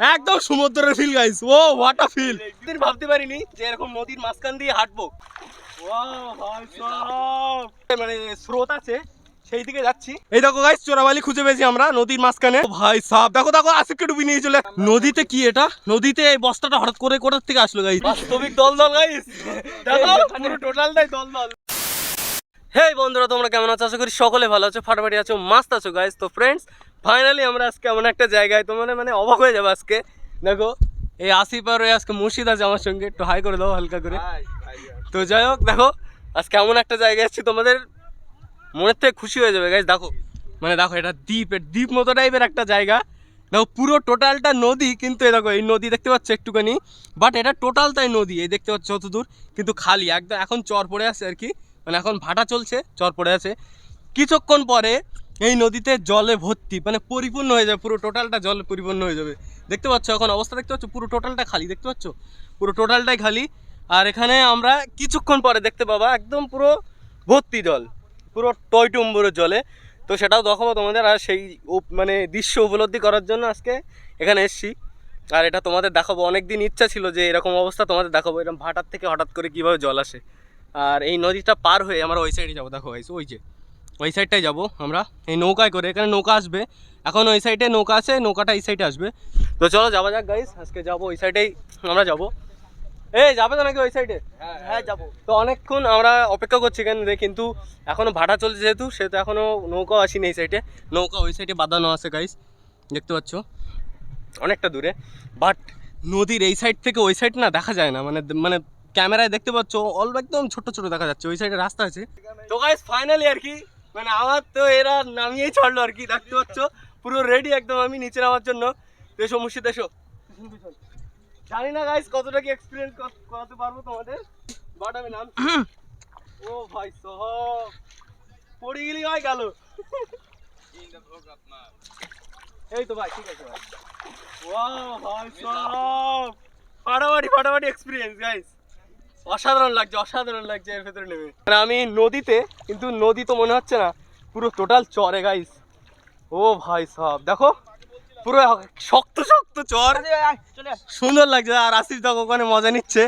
একদম সমুদ্রের feel guys oh what a feel দিন ভাবতে পারিনি যে এরকম নদীর মাঝখান দিয়ে হাঁটবো। ভাই। মানে স্রোত আছে সেই দিকে যাচ্ছি। এই দেখো গাইস চোরাবালি খুঁজে পেয়েছি আমরা নদীর মাঝখানে। ভাই সাপ। দেখো দেখো আসিফকে ডুবি নিয়ে চলে নদীতে কি এটা? নদীতে এই বস্তাটা হঠাৎ করে কোথার থেকে আসলো গাইস বাস্তবিক দল দল গাইস দেখো। টোটালটাই দল দল হেই বন্ধুরা তোমরা কেমন আছো? আশা করি সকলে ভালো আছো ফাটাফাটি আছো মাস্ত আছো গাইস তো ফ্রেন্ডস ফাইনালি আমরা আজকে এমন একটা জায়গায় তোমার মানে অবাক হয়ে যাবে আজকে। দেখো এই আসিফ আর ওই আজকে মুর্শিদ আছে আমার সঙ্গে। একটু হাই করে দাও হালকা করে। তো যাই হোক দেখো আজকে এমন একটা জায়গায় এসেছি তোমাদের মনের থেকে খুশি হয়ে যাবে। গাইস দেখো মানে দেখো এটা দ্বীপ দ্বীপ মতো টাইপের একটা জায়গা। দেখো পুরো টোটালটা নদী কিন্তু এই দেখো এই নদী দেখতে পাচ্ছ একটুখানি। বাট এটা টোটালটাই নদী এই দেখতে পাচ্ছ যতদূর কিন্তু খালি। একদম এখন চর পড়ে আছে আর কি। মানে এখন ভাটা চলছে চর পড়ে আছে। কিছুক্ষণ পরে এই নদীতে জলে ভর্তি মানে পরিপূর্ণ হয়ে যাবে, পুরো টোটালটা জলে পরিপূর্ণ হয়ে যাবে। দেখতে পাচ্ছ, এখন অবস্থা দেখতে পাচ্ছ, পুরো টোটালটা খালি, দেখতে পাচ্ছ? পুরো টোটালটাই খালি। আর এখানে আমরা কিছুক্ষণ পরে দেখতে পাবা, একদম পুরো ভর্তি জল, পুরো টয়টুম্বুরের জলে। তো সেটাও দেখাবো তোমাদের, আর সেই মানে দৃশ্য উপলব্ধি করার জন্য আজকে এখানে এসছি। আর এটা তোমাদের দেখাবো অনেক দিন ইচ্ছা ছিল যে এরকম অবস্থা তোমাদের দেখাবো, এরকম ভাটার থেকে হঠাৎ করে কীভাবে জল আসে। আর এই নদীটা পার হয়ে আমরা ওই সাইডে যাব, দেখো ওই যে। ওই সাইডটাই যাব আমরা। এই নৌকায় করে এখানে নৌকা আসবে। এখন ওই সাইডে নৌকা আছে নৌকাটা এই সাইডে আসবে। তো চলো যাওয়া যাক গাইস আজকে যাব ওই সাইডেই আমরা যাব। এই যাবে তো নাকি ওই সাইডে হ্যাঁ যাব। তো অনেকক্ষণ আমরা অপেক্ষা করছি এখানে কিন্তু এখনও ভাড়া চলছে যেহেতু সেহেতু এখনও নৌকাও আসেনি এই সাইডে নৌকা ওই সাইডে বাঁধানো আছে গাইস দেখতে পাচ্ছ? অনেকটা দূরে। বাট নদীর এই সাইড থেকে ওই সাইড না দেখা যায় না। মানে মানে ক্যামেরায় দেখতে পাচ্ছ অল্প একদম ছোট ছোট দেখা যাচ্ছে। ওই সাইডে রাস্তা আছে। তো গাইস ফাইনালি আর কি? মানে আমার তো এরা নামিয়েই ছাড়লো আর কি দেখতে পাচ্ছ? পুরো রেডি একদম আমি নিচে নামার জন্য। এসো মুর্শিদ পিছন। জানি না গাইস কতটা কি এক্সপিরিয়েন্স করাতে পারব তোমাদের বাট আমি নাম ও ভাই সহ। পড়ে গেলি হয় গেল। এই তো ভাই ঠিক আছে ভাই। ওয়াও ভাই সব ফাটাফাটি ফাটাফাটি এক্সপিরিয়েন্স গাইস অসাধারণ লাগছে অসাধারণ লাগছে এর ভেতরে নেমে। মানে আমি নদীতে কিন্তু নদী তো মনে হচ্ছে না পুরো টোটাল চরে গাইস ও ভাই সব দেখো পুরো শক্ত শক্ত চর। সুন্দর লাগছে আর আসিফ দেখো ওখানে মজা নিচ্ছে।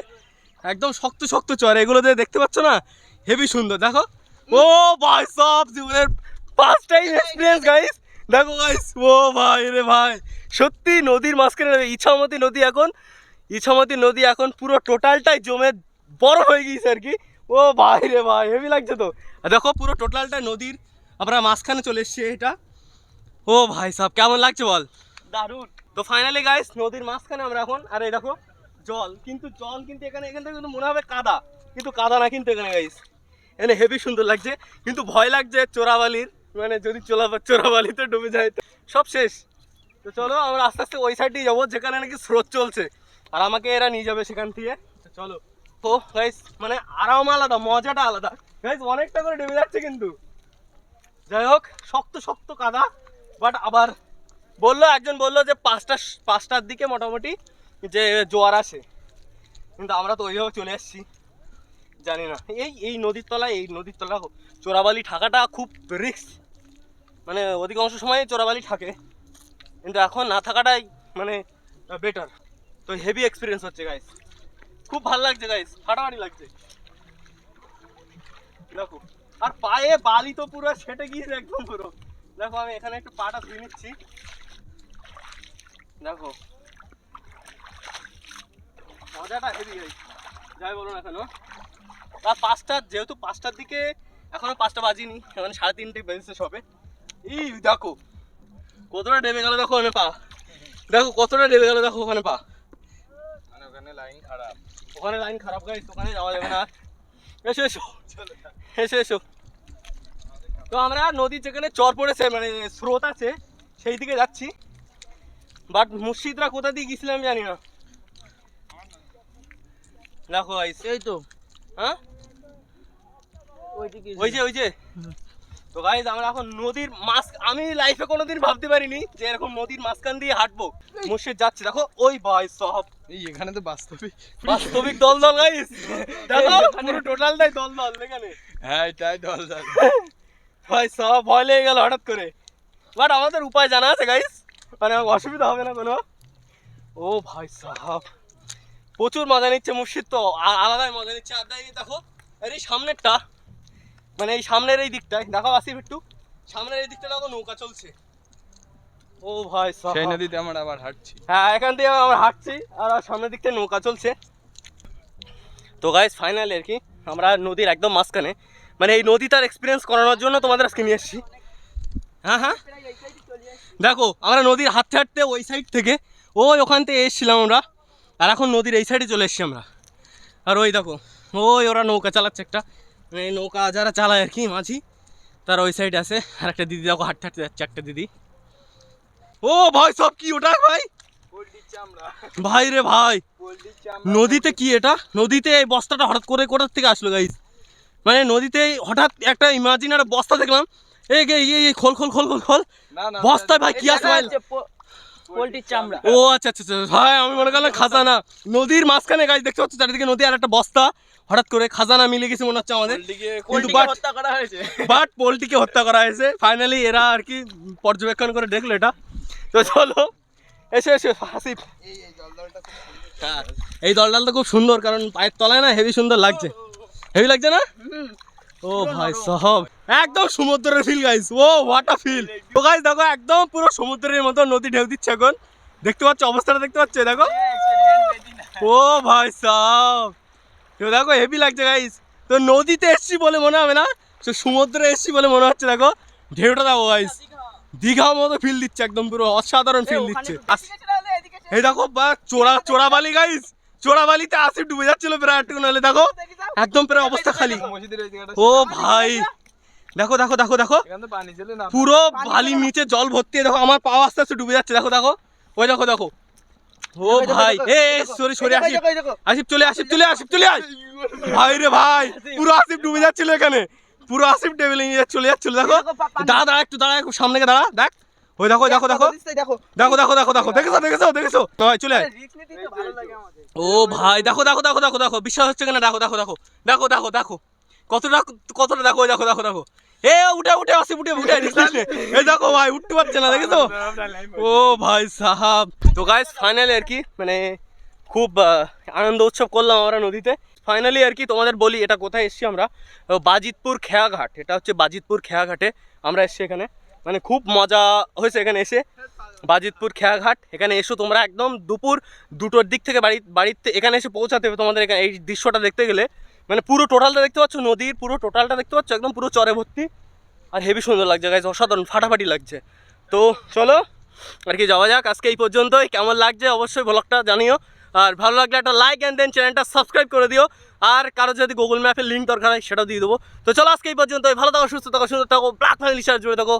একদম শক্ত শক্ত চর এগুলো দিয়ে দেখতে পাচ্ছ না হেভি সুন্দর দেখো। ও ভাই সব জীবনের ফার্স্ট টাইম এক্সপিরিয়েন্স গাইস দেখো গাইস ও ভাই রে ভাই সত্যি নদীর মাঝখানে ইছামতি নদী এখন ইছামতি নদী এখন পুরো টোটালটাই জমে বড় হয়ে গিয়েছে আর কি। ও ভাই রে ভাই হেভি লাগছে তো। দেখো পুরো টোটালটা নদীর আমরা মাঝখানে চলে এসছি এটা। ও ভাই সব কেমন লাগছে বল? দারুণ। তো ফাইনালি গাইস নদীর মাঝখানে আমরা এখন আর এই দেখো জল কিন্তু জল কিন্তু এখানে এখান থেকে কিন্তু মনে হবে কাদা কিন্তু কাদা না কিন্তু এখানে গাইস এখানে হেভি সুন্দর লাগছে কিন্তু ভয় লাগছে চোরাবালির মানে যদি চোরা চোরাবালিতে ডুবে যায় তো। সব শেষ। তো চলো আমরা আস্তে আস্তে ওই সাইডেই যাব যেখানে নাকি স্রোত চলছে। আর আমাকে এরা নিয়ে যাবে সেখান থেকে। চলো। তো গাইস মানে আরাম আলাদা, মজাটা আলাদা। গাইস অনেকটা করে ডুবে যাচ্ছে কিন্তু। যাই হোক, শক্ত শক্ত কাদা বাট আবার বলল, একজন বলল যে পাঁচটা, পাঁচটার দিকে মোটামুটি যে জোয়ার আসে কিন্তু আমরা তো ওইভাবে চলে এসেছি জানি না। এই এই নদীর তলায়, এই নদীর তলা চোরাবালি থাকাটা খুব রিস্ক মানে অধিকাংশ সময় চোরাবালি থাকে। কিন্তু এখন না থাকাটাই মানে বেটার তো হেভি এক্সপিরিয়েন্স হচ্ছে গাইস খুব ভালো লাগছে গাইস ফাটাফাটি লাগছে। দেখো, আর পায়ে বালি তো পুরো সেটে গিয়েছে একদম পুরো। দেখো, আমি এখানে একটু পাটা ধুয়ে নিচ্ছি। দেখো। মজাটা হেভি গাইস যাই বলো না কেন। আর পাঁচটা, যেহেতু পাঁচটার দিকে এখনও পাঁচটা বাজিনি, এখন সাড়ে তিনটে বেজেছে সবে। এই দেখো, কতটা নেমে গেল দেখো ওখানে পা। দেখো, কতটা নেমে গেল দেখো ওখানে পা। মানে ওখানে লাইন খারাপ। ওখানে লাইন খারাপ গাইস ওখানে যাওয়া যাবে না। এসো এসো। এসো এসো। তো আমরা নদীর যেখানে চর পড়েছে মানে স্রোত আছে সেই দিকে যাচ্ছি। বাট মুর্শিদরা কোথা দিয়ে গেছিলাম জানি না। দেখো এই তো। হ্যাঁ? ওই যে ওই যে। তো গাইজ আমরা এখন নদীর মাছ আমি লাইফে কোনোদিন ভাবতে পারিনি যে এরকম নদীর মাঝখান দিয়ে হাঁটবো। মুর্শিদ যাচ্ছে দেখো ওই ভাই সব। এই এখানে তো বাস্তবিক। বাস্তবিক দল দল গাইস দেখো পুরো টোটালটাই দল দল এখানে হ্যাঁ এটাই দল দল ভাই সব ভয় লেগে গেল হঠাৎ করে। বাট আমাদের উপায় জানা আছে গাইস মানে অসুবিধা হবে না কোনো। ও ভাই সাহাব প্রচুর মজা নিচ্ছে মুর্শিদ তো। আলাদাই মজা নিচ্ছে। আর দেখো আর সামনেরটা। মানে এই সামনের এই দিকটায় দেখো আসিফ একটু। সামনের এই দিকটা দেখো নৌকা চলছে। ও ভাই সেই নদীতে আমরা আবার হাঁটছি। হ্যাঁ এখান থেকে আমরা হাঁটছি আর সামনের দিক থেকে নৌকা চলছে। তো গাইজ ফাইনাল আর কি আমরা নদীর একদম মাঝখানে মানে এই নদীটার এক্সপিরিয়েন্স করানোর জন্য তোমাদের আজকে নিয়ে এসেছি। হ্যাঁ হ্যাঁ। দেখো আমরা নদীর হাঁটতে হাঁটতে ওই সাইড থেকে ওই ওখান থেকে এসেছিলাম আমরা আর এখন নদীর এই সাইডে চলে এসেছি আমরা। আর ওই দেখো ওই ওরা নৌকা চালাচ্ছে একটা। মানে নৌকা যারা চালায় আর কি মাঝি তার ওই সাইড আছে। আর একটা দিদি দেখো হাঁটতে হাঁটতে যাচ্ছে একটা দিদি। ও ভাই সব কি ওটা ভাই? ভাই রে ভাই নদীতে কি এটা? নদীতে এই বস্তাটা হঠাৎ করে কোথার থেকে আসলো গাইস মানে নদীতে হঠাৎ একটা ইমাজিনার বস্তা দেখলাম। এই এই এই এই খোল খোল খোল খোল খোল। বস্তায় ভাই কি আছে ভাই? পোল্ট্রির চামড়া। ও আচ্ছা আচ্ছা আচ্ছা ভাই আমি মনে করলাম খাজানা। নদীর মাঝখানে গাছ দেখতে পাচ্ছ চারিদিকে নদী আর একটা বস্তা। হঠাৎ করে খাজানা মিলে গেছে মনে হচ্ছে আমাদের। কিন্তু পোল্ট্রিকে হত্যা করা হয়েছে। বাট পোলট্রিকে হত্যা করা হয়েছে। ফাইনালি এরা আর কি পর্যবেক্ষণ করে দেখল এটা। তো চলো এসে এসে হাসিফ। এই এই জলদলটা খুব সুন্দর। হ্যাঁ এই দলডালটা খুব সুন্দর কারণ পায়ের তলায় না হেভি সুন্দর লাগছে। হেভি লাগছে না? ও ভাই সহব একদম সমুদ্রের feel guys oh what a feel তো গাইস দেখো একদম পুরো সমুদ্রের মতো নদী ঢেউ দিচ্ছে এখন। দেখতে পাচ্ছ অবস্থাটা দেখতে পাচ্ছ দেখো? ও ভাই সাহ তো দেখো হেভি লাগছে গাইস তো নদীতে এসছি বলে মনে হবে না? তো সমুদ্রে এসছি বলে মনে হচ্ছে দেখো। ঢেউটা দেখো গাইস দীঘার মতো ফিল দিচ্ছে একদম পুরো অসাধারণ ফিল দিচ্ছে। আস- এই দেখো বা চোরা চোরা বালি গাইস চোরা বালিতে আসি ডুবে যাচ্ছিল প্রায় একটু নাহলে দেখো একদম প্রায় অবস্থা খালি। ও ভাই। দেখো দেখো দেখো দেখো। এখানে তো পানি ছিল না। পুরো বালির নিচে জল ভর্তি দেখো আমার পা আস্তে আস্তে ডুবে যাচ্ছে দেখো দেখো। ওই দেখো দেখো। ও ভাই এ সরি সরি আসিফ আসিফ চলে আসিফ চলে আসিফ চলে আয় ভাই রে ভাই পুরো আসিফ ডুবে যাচ্ছিল এখানে পুরো আসিফ টেবিলে নিয়ে চলে যাচ্ছিল দেখো দাঁড়া দাঁড়া একটু দাঁড়া একটু সামনে দাঁড়া দেখ ওই দেখো দেখো দেখো দেখো দেখো দেখো দেখো দেখেছ দেখেছ দেখেছ ভাই চলে ও ভাই দেখো দেখো দেখো দেখো দেখো বিশ্বাস হচ্ছে কিনা দেখো দেখো দেখো দেখো দেখো দেখো কতটা কতটা দেখো দেখো দেখো দেখো এ উঠে উঠে আসি উঠে উঠে এই দেখো ভাই উঠতে পারছে না দেখেছ? ও ভাই সাহাব। তো গাইস ফাইনালি আর কি মানে খুব আনন্দ উৎসব করলাম আমরা নদীতে। ফাইনালি আর কি তোমাদের বলি এটা কোথায় এসছি আমরা? বাজিতপুর খেয়াঘাট। এটা হচ্ছে বাজিতপুর খেয়াঘাটে আমরা এসছি এখানে। মানে খুব মজা হয়েছে এখানে এসে। বাজিতপুর খেয়াঘাট এখানে এসো তোমরা একদম দুপুর দুটোর দিক থেকে বাড়ি বাড়িতে এখানে এসে পৌঁছাতে হবে তোমাদের এখানে। এই দৃশ্যটা দেখতে গেলে মানে পুরো টোটালটা দেখতে পাচ্ছ? নদীর পুরো টোটালটা দেখতে পাচ্ছ? একদম পুরো চরে ভর্তি। আর হেভি সুন্দর লাগছে গাইজ অসাধারণ, ফাটাফাটি লাগছে। তো চলো, আর কি যাওয়া যাক, আজকে এই পর্যন্তই। কেমন লাগছে অবশ্যই ব্লগটা জানিও। আর ভালো লাগলে একটা লাইক অ্যান্ড দেন চ্যানেলটা সাবস্ক্রাইব করে দিও। আর কারও যদি গুগল ম্যাপের লিঙ্ক দরকার হয়, সেটাও দিয়ে দেবো। তো চলো, আজকে এই পর্যন্তই। ভালো থাকো, সুস্থ থাকো, সুন্দর থাকো ব্ল্যাক ফ্যামিলি সাথে জুড়ে থাকো।